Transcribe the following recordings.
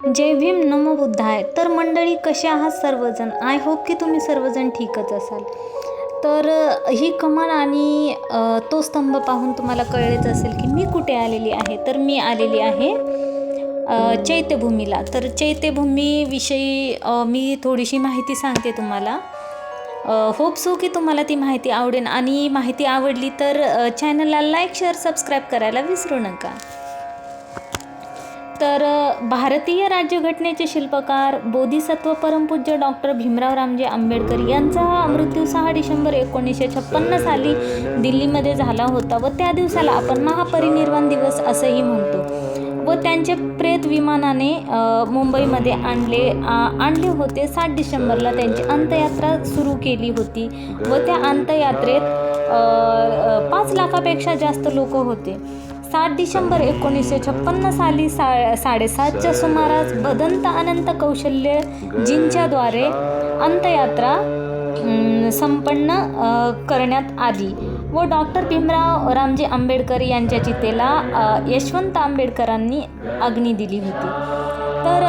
जय भीम नमो बुद्धाय. तर मंडळी कसे आहात सर्वजण? आय होप की तुम्ही सर्वजण ठीकच असाल. तर ही कमान आणि तो स्तंभ पाहून तुम्हाला कळलेच असेल की मी कुठे आलेली आहे. तर मी आलेली आहे चैत्यभूमीला. तर चैत्यभूमीविषयी मी थोडीशी माहिती सांगते तुम्हाला. होप सो हो की तुम्हाला ती माहिती आवडेल. आणि माहिती आवडली तर चॅनलला लाईक शेअर सबस्क्राईब करायला विसरू नका. तर भारतीय राज्यघटनेचे शिल्पकार बोधिसत्व परमपूज्य डॉक्टर भीमराव रामजी आंबेडकर यांचा मृत्यू सहा डिसेंबर एकोणीसशे छप्पन्न साली दिल्लीमध्ये झाला होता व त्या दिवसाला आपण महापरिनिर्वाण दिवस असंही म्हणतो. व त्यांचे प्रेत विमानाने मुंबईमध्ये आणले आणले होते. सात डिसेंबरला त्यांची अंत्ययात्रा सुरू केली होती व त्या अंत्ययात्रेत पाच लाखापेक्षा जास्त लोक होते. सात डिसेंबर एकोणीसशे छप्पन्न साली सा साडेसातच्या सुमारास बदंत अनंत कौशल्य जींच्याद्वारे अंतयात्रा संपन्न करण्यात आली. व डॉक्टर भीमराव रामजी आंबेडकर यांच्या चितेला यशवंत आंबेडकरांनी अग्नी दिली होती. तर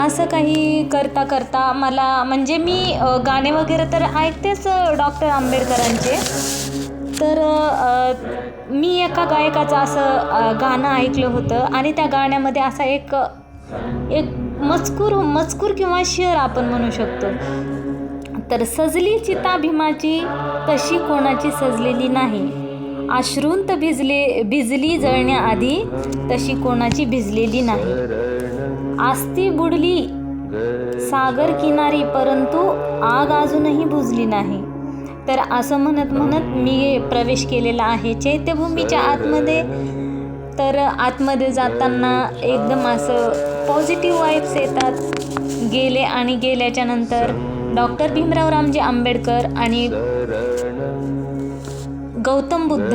असं काही करता करता मला म्हणजे मी गाणे वगैरे तर ऐकतेच डॉक्टर आंबेडकरांचे. तर मी एका गायकाचं असं गाणं ऐकलं होतं आणि त्या गाण्यामध्ये असा एक एक मजकूर मजकूर किंवा शेर आपण म्हणू शकतो. तर सजली चिता भीमाची तशी कोणाची सजलेली नाही. आश्रुंत भिजले भिजली जळण्याआधी तशी कोणाची भिजलेली नाही. आस्ती बुडली सागर किनारी परंतु आग अजूनही बुजली नाही. तर असं म्हणत म्हणत मी प्रवेश केलेला आहे. चैत्यभूमीच्या आतमध्ये. तर आतमध्ये जाताना एकदम असं पॉझिटिव्ह वाईब्स येतात. गेले आणि गेल्याच्यानंतर डॉक्टर भीमराव रामजी आंबेडकर आणि गौतम बुद्ध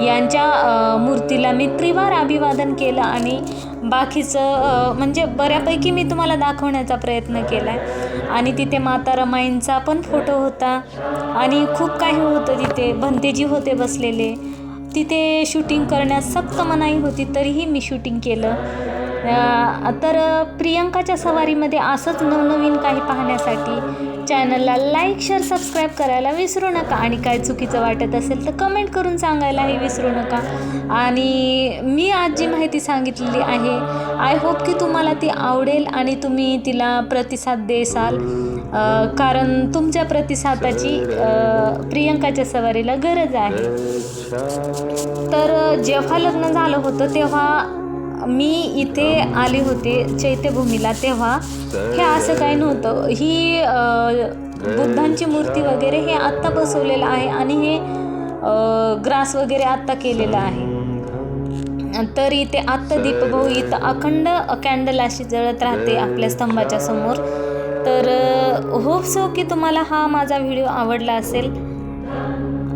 यांच्या मूर्तीला मी त्रिवार अभिवादन केलं आणि बाकीचं म्हणजे बऱ्यापैकी मी तुम्हाला दाखवण्याचा प्रयत्न केला आहे आणि तिथे माता रमाईंचा पण फोटो होता. आणि खूप काही होतं तिथे. भंतेजी होते बसलेले. तिथे शूटिंग करण्यास सक्त मनाई होती तरीही मी शूटिंग केलं. तर प्रियंकाच्या सवारीमध्ये असंच नवनवीन काही पाहण्यासाठी चॅनलला लाईक शेअर सबस्क्राईब करायला विसरू नका. आणि काय चुकीचं वाटत असेल तर कमेंट करून सांगायलाही विसरू नका. आणि मी आज जी माहिती सांगितलेली आहे आय होप की तुम्हाला ती आवडेल आणि तुम्ही तिला प्रतिसाद देसाल. कारण तुमच्या प्रतिसादाची प्रियंकाच्या सवारीला गरज आहे. तर जेव्हा लग्न झालं होतं तेव्हा मी इथे आले होते चैत्यभूमीला तेव्हा. हे असं काही नव्हतं. ही बुद्धांची मूर्ती वगैरे हे आत्ता बसवलेलं आहे आणि हे ग्रास वगैरे आत्ता केलेलं आहे. तर इथे आत्ता दीपभाऊ इथं अखंड कॅन्डल अशी जळत राहते आपल्या स्तंभाच्या समोर. तर होप सो की तुम्हाला हा माझा व्हिडिओ आवडला असेल.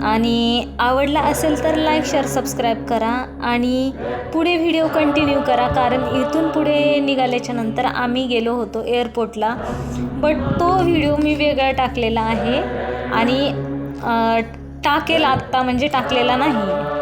आणि आवडला असेल तर लाईक शेअर सबस्क्राईब करा आणि पुढे व्हिडिओ कंटिन्यू करा. कारण इथून पुढे निघाल्याच्या नंतर आम्ही गेलो होतो एअरपोर्टला बट तो व्हिडिओ मी वेगळा टाकलेला आहे. आणि टाकेल आत्ता म्हणजे टाकलेला नाही.